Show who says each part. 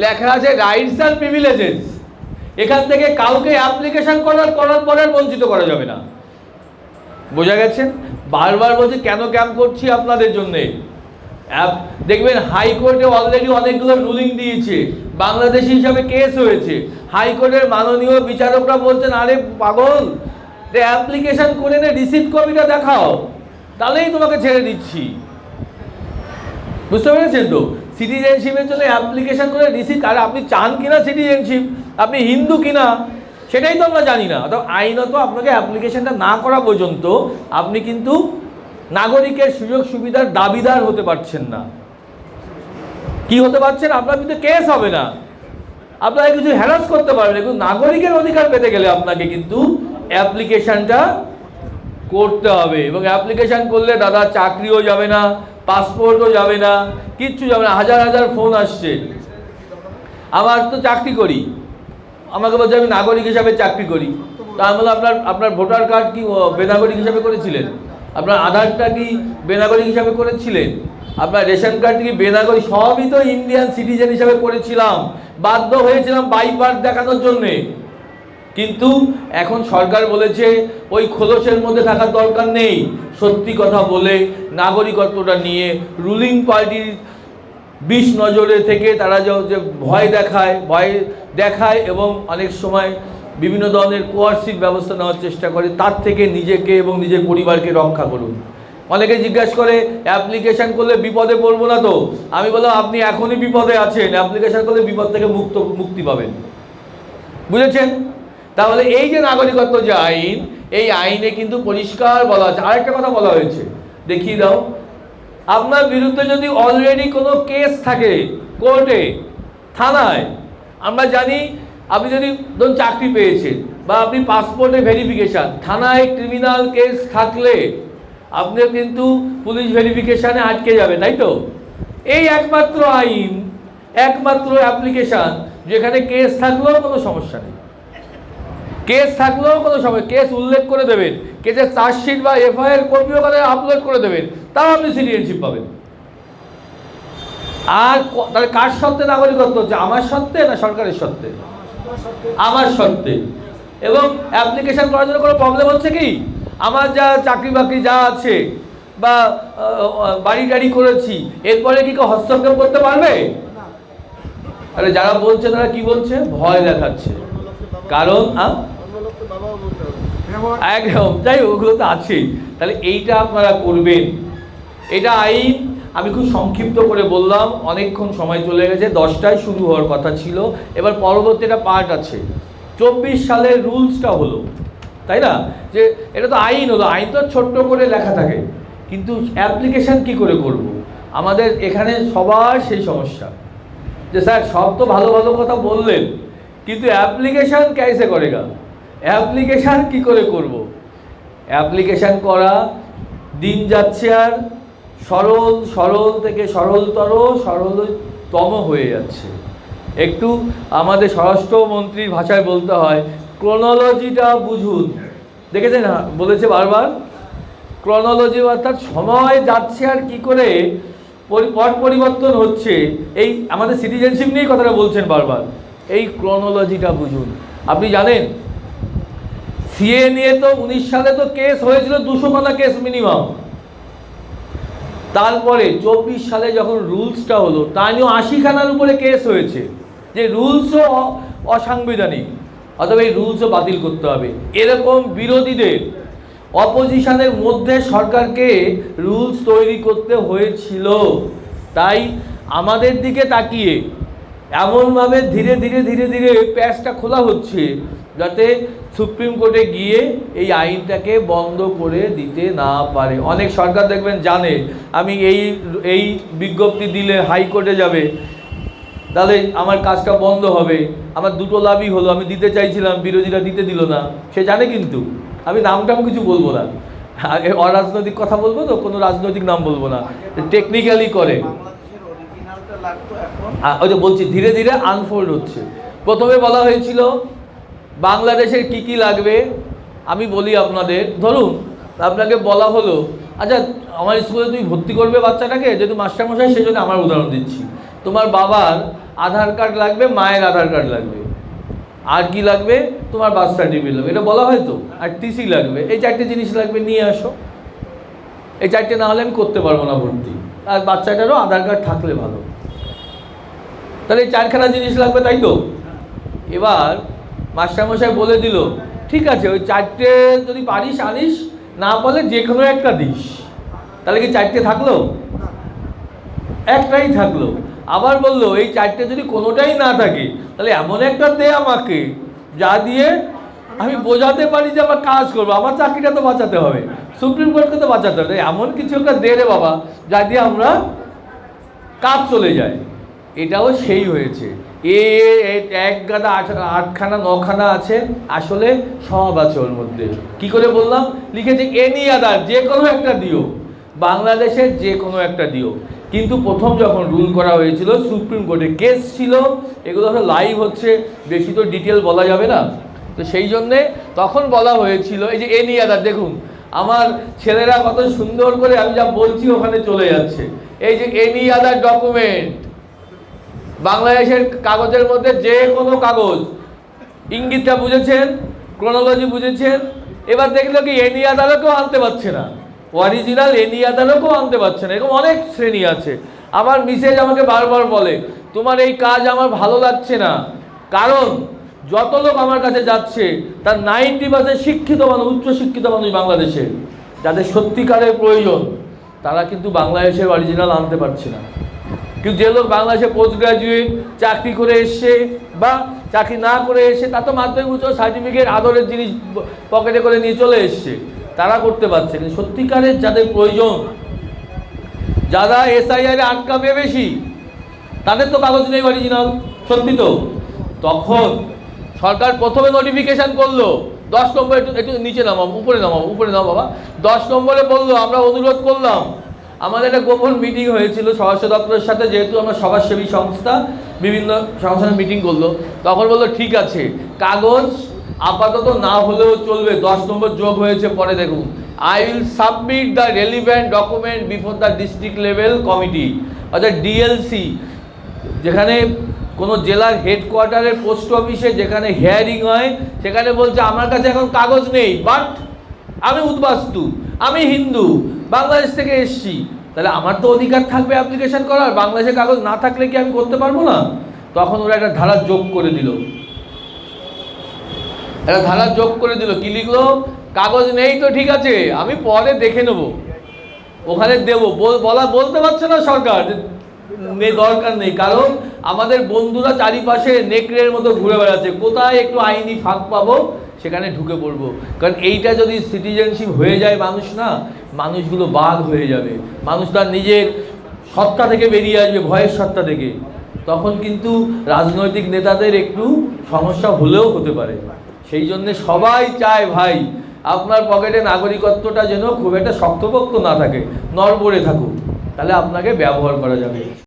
Speaker 1: লেখা আছে rights and privileges এখান থেকে কাউকে অ্যাপ্লিকেশন করার করার পরে আর বঞ্চিত করা যাবে না। বোঝা গেছে? বারবার বলছি, কেন ক্যাম্প করছি আপনাদের জন্যে? অ্যাপ- দেখবেন হাইকোর্টে অলরেডি অনেকগুলো রুলিং দিয়েছে। বাংলাদেশ হিসাবে কেস হয়েছে। হাইকোর্টের মাননীয় বিচারকরা বলছেন, আরে পাগল অ্যাপ্লিকেশন করে নে রিসিভ কপিটা দেখাও। তাহলেই তোমাকে ছেড়ে দিচ্ছি। বুঝতে পেরেছেন তো? সিটিজেনশিপের জন্য অ্যাপ্লিকেশন করে রিসিপ্ট আর আপনি চান কিনা সিটিজেনশিপ আপনি হিন্দু কিনা, সেটাই তো আমরা জানি না। তো আইনত আপনাকে অ্যাপ্লিকেশনটা না করা পর্যন্ত আপনি কিন্তু নাগরিকের সুযোগ সুবিধার দাবিদার হতে পারছেন না। কি হতে পারছেন? আপনার কিন্তু কেস হবে না। আপনারা কিছু হ্যারাস করতে পারবেন কিন্তু নাগরিকের অধিকার পেতে গেলে আপনাকে কিন্তু অ্যাপ্লিকেশনটা করতে হবে এবং অ্যাপ্লিকেশন করলে দাদা চাকরিও যাবে না পাসপোর্টও যাবে না, কিচ্ছু যাবে না, হাজার হাজার ফোন আসছে। আমার তো চাকরি করি। আমাকে বলছে আমি নাগরিক হিসাবে চাকরি করি। তা আমি আপনার আপনার ভোটার কার্ড কি বেনাগরিক হিসাবে করেছিলেন? আপনার আধারটা কি বেনাগরিক হিসাবে করেছিলেন? আপনার রেশন কার্ড কি বেনাগরিক, সবই তো ইন্ডিয়ান সিটিজেন হিসাবে করেছিলাম। বাধ্য হয়েছিলাম বাইপার দেখানোর জন্যে। কিন্তু এখন সরকার বলেছে ওই খোলসের মধ্যে থাকার দরকার নেই। সত্যি কথা বলে নাগরিকত্বটা নিয়ে রুলিং পার্টির বিষ নজরে থেকে তারা যে- ভয় দেখায় ভয় দেখায় এবং অনেক সময় বিভিন্ন ধরনের কোয়ার্সিভ ব্যবস্থা নেওয়ার চেষ্টা করে, তার থেকে নিজেকে এবং নিজের পরিবারকে রক্ষা করুন। অনেকে জিজ্ঞাসা করে অ্যাপ্লিকেশন করলে বিপদে পড়ব না তো? আমি বললাম, আপনি এখনই বিপদে আছেন অ্যাপ্লিকেশন করলে বিপদ থেকে মুক্ত, মুক্তি পাবেন। বুঝেছেন? তাহলে এই যে নাগরিকত্ব যে আইন, এই আইনে কিন্তু পরিষ্কার বলা আছে। আরেকটা কথা বলা হয়েছে। দেখিয়ে দাও। আপনার বিরুদ্ধে যদি অলরেডি কোনো কেস থাকে কোর্টে থানায়, আমরা জানি আপনি যদি ধরুন চাকরি পেয়েছেন বা আপনি পাসপোর্টে ভেরিফিকেশান থানায় ক্রিমিনাল কেস থাকলে আপনি কিন্তু পুলিশ ভেরিফিকেশানে আটকে যাবে তাই তো? এই একমাত্র আইন, একমাত্র অ্যাপ্লিকেশান যেখানে কেস থাকলেও কোনো সমস্যা নেই। কেস থাকলেও কোনো সময় কেস উল্লেখ করে দেবেন, কেসের চার্জশিট বা এফআইআর কপিও করে আপলোড করে দেবেন, তাও আপনি সিটিজেনশিপ পাবেন। আর তাহলে কার সত্ত্বে নাগরিকত্ব হচ্ছে? আমার সত্ত্বে না সরকারের সত্ত্বে আমার সত্ত্বে এবং অ্যাপ্লিকেশন করার জন্য কোনো প্রবলেম হচ্ছে কি? আমার যা চাকরি বাকরি যা আছে বা বাড়ি টাড়ি করেছি এরপরে কি কেউ হস্তক্ষেপ করতে পারবে? আরে যারা বলছে তারা কি বলছে? ভয় দেখাচ্ছে। কারণ? একদম। যাই ওগুলো তো আছেই। তাহলে এইটা আপনারা করবেন। এটা আইন, আমি খুব সংক্ষিপ্ত করে বললাম, অনেকক্ষণ সময় চলে গেছে, দশটায় শুরু হওয়ার কথা ছিল। এবার পরবর্তী একটা পার্ট আছে। চব্বিশ সালের রুলসটা হলো, তাই না? যে এটা তো আইন হলো, আইন তো ছোট্ট করে লেখা থাকে। কিন্তু অ্যাপ্লিকেশন কি করে করব। আমাদের এখানে সবার সেই সমস্যা। যে স্যার, সব তো ভালো ভালো কথা বললেন, কিন্তু অ্যাপ্লিকেশন ক্যাসে করেগা অ্যাপ্লিকেশন কি করে করব। অ্যাপ্লিকেশান করা দিন যাচ্ছে আর সরল সরল থেকে সরলতর সরলতম হয়ে যাচ্ছে। একটু আমাদের স্বরাষ্ট্রমন্ত্রীর ভাষায় বলতে হয় ক্রোনোলজিটা বুঝুন। দেখেছেন? হ্যাঁ, বলেছে বারবার। ক্রনোলজি অর্থাৎ সময় যাচ্ছে আর কি করে পট পরিবর্তন হচ্ছে। এই আমাদের সিটিজেনশিপ নিয়েই কথাটা বলছেন বারবার। এই ক্রনোলজিটা বুঝুন। আপনি জানেন সিএ নিয়ে তো উনিশ সালে তো কেস হয়েছিল, দুশো খানা কেস মিনিমাম তারপরে চব্বিশ সালে যখন রুলসটা হলো, তা নিয়েও আশিখানার উপরে কেস হয়েছে। যে রুলসও অসাংবিধানিক অথবা এই রুলসও বাতিল করতে হবে। এরকম বিরোধীদের, অপোজিশনের মধ্যে সরকারকে রুলস তৈরি করতে হয়েছিল। তাই আমাদের দিকে তাকিয়ে এমনভাবে ধীরে ধীরে ধীরে ধীরে প্যাচটা খোলা হচ্ছে যাতে সুপ্রিম কোর্টে গিয়ে এই আইনটাকে বন্ধ করে দিতে না পারে। অনেক সরকার দেখবেন জানে, আমি এই এই বিজ্ঞপ্তি দিলে হাইকোর্টে যাবে, তাহলে আমার কাজটা বন্ধ হবে, আমার দুটো লাভই হলো, আমি দিতে চাইছিলাম, বিরোধীরা দিতে দিল না, সে জানে কিন্তু। আমি নামটাম কিছু বলব না। অরাজনৈতিক কথা বলব তো, কোনো রাজনৈতিক নাম বলব না টেকনিক্যালি করে
Speaker 2: বাংলাদেশের অরিজিনালটা লাগতো এখন
Speaker 1: আ- ওই যে বলছি, ধীরে ধীরে আনফোল্ড হচ্ছে। প্রথমে বলা হয়েছিল, বাংলাদেশের কি কি লাগবে? আমি বলি আপনাদের, ধরুন, আপনাকে বলা হলো আচ্ছা আমার স্কুলে তুমি ভর্তি করবে বাচ্চাটাকে? যেহেতু মাস্টারমশাই, সেই জন্য আমার উদাহরণ দিচ্ছি। তোমার বাবার আধার কার্ড লাগবে, মায়ের আধার কার্ড লাগবে। আর কি লাগবে? তোমার বার্থ সার্টিফিকেট লাগবে। এটা বলা হয় তো? আর টিসি লাগবে। এই চারটে জিনিস লাগবে, নিয়ে আসো। এই চারটে না হলে আমি করতে পারব না ভর্তি। আর বাচ্চাটারও আধার কার্ড থাকলে ভালো। তাহলে চারখানা জিনিস লাগবে তাই তো? এবার মাস্টারমশাই বলে দিল, ঠিক আছে, ওই চারটে যদি পারিস, আনিস, না বলে যে কোনো একটা দিস। তাহলে কি চারটে থাকল? একটাই থাকল। আবার বলল, এই চারটে যদি কোনোটাই না থাকে, তাহলে এমন একটা দে আমাকে, যা দিয়ে আমি বোঝাতে পারি যে আমার কাজ করব, আমার চাকরিটা তো বাঁচাতে হবে, সুপ্রিম কোর্টকে তো বাঁচাতে হবে। এমন কিছু একটা দে রে বাবা, যা দিয়ে আমরা কাজ চলে যায় এটাও সেই হয়েছে। এ এক গাদা আটখানা, নখানা আছে, আসলে সব আছে ওর মধ্যে। কি করে বললাম? লিখেছে এনি আদার যে কোনো একটা দিও। বাংলাদেশের যে কোনো একটা দিও। কিন্তু প্রথম যখন রুল করা হয়েছিল সুপ্রিম কোর্টে কেস ছিল, এগুলো লাইভ হচ্ছে, বেশি তো ডিটেল বলা যাবে না। তো সেই জন্যে তখন বলা হয়েছিল, এই যে এনি আদার দেখুন, আমার ছেলেরা কত সুন্দর করে আমি যা বলছি ওখানে চলে যাচ্ছে। এই যে এনি আদার ডকুমেন্ট বাংলাদেশের কাগজের মধ্যে যে কোনো কাগজ, ইঙ্গিতটা বুঝেছেন ক্রোনোলজি বুঝেছেন, এবার দেখল কি এনি আদালতও আনতে পারছে না। অরিজিনাল এনি আদালতও আনতে পারছে না, এরকম অনেক শ্রেণি আছে। আমার মিসেজ আমাকে বারবার বলে, তোমার এই কাজ আমার ভালো লাগছে না। কারণ যত লোক আমার কাছে যাচ্ছে, তার নাইনটি পার্সেন্ট শিক্ষিত মানুষ, উচ্চ শিক্ষিত মানুষ বাংলাদেশে। যাদের সত্যিকারের প্রয়োজন, তারা কিন্তু বাংলাদেশের অরিজিনাল আনতে পারছে না। কিন্তু যে লোক বাংলাদেশে পোস্ট গ্রাজুয়েট চাকরি করে এসছে বা চাকরি না করে এসে তা তো মাধ্যমিক উচ্চ সার্টিফিকেট আদরের জিনিস পকেটে করে নিয়ে চলে এসছে। তারা করতে পারছে, কিন্তু সত্যিকারের যাদের প্রয়োজন, যারা এসআইআর আটকাবে বেশি, তাদের তো কাগজ নেই অরিজিনাল সত্যি তো। তখন সরকার প্রথমে নোটিফিকেশান করল, দশ নম্বর একটু একটু নিচে নামাবো উপরে নামাবো উপরে নামাবো বাবা। দশ নম্বরে বলল, আমরা অনুরোধ করলাম আমাদের একটা গোপন মিটিং হয়েছিল, স্বরাষ্ট্র দপ্তরের সাথে, যেহেতু আমরা সমাজসেবী সংস্থা, বিভিন্ন সংস্থার মিটিং করল। তখন বলল, ঠিক আছে, কাগজ আপাতত না হলেও চলবে, দশ নম্বর যোগ হয়েছে, পরে দেখুন। I will submit the relevant document before the district level committee অর্থাৎ ডিএলসি যেখানে কোনো জেলার হেডকোয়ার্টারের পোস্ট অফিসে যেখানে হিয়ারিং হয়, সেখানে বলছে, আমার কাছে এখন কাগজ নেই বাট আমি উদ্বাস্তু। আমি হিন্দু, বাংলাদেশ থেকে এসছি। তাহলে আমার তো অধিকার থাকবে অ্যাপ্লিকেশন করার বাংলাদেশে কাগজ না থাকলে কি আমি করতে পারব না? তখন ওরা একটা ধারা যোগ করে দিল। একটা ধারা যোগ করে দিল। কি লিখলো? কাগজ নেই তো ঠিক আছে, আমি পরে দেখে নেব। ওখানে দেবো। বল- বলা, বলতে পারছে না সরকার যে দরকার নেই। কারণ আমাদের বন্ধুরা চারিপাশে নেকড়ের মতো ঘুরে বেড়াচ্ছে। কোথায় একটু আইনি ফাঁক পাবো? সেখানে ঢুকে পড়ব। কারণ এইটা যদি সিটিজেনশিপ হয়ে যায় মানুষ না, মানুষগুলো বাঘ হয়ে যাবে। মানুষ তার নিজের সত্তা থেকে বেরিয়ে আসবে, ভয়ের সত্তা থেকে। তখন কিন্তু রাজনৈতিক নেতাদের একটু সমস্যা হলেও হতে পারে। সেই জন্যে সবাই চায়, ভাই, আপনার পকেটে নাগরিকত্বটা যেন খুব একটা শক্তপোক্ত না থাকে, নড়বড়ে থাকুক। তাহলে আপনাকে ব্যবহার করা যাবে।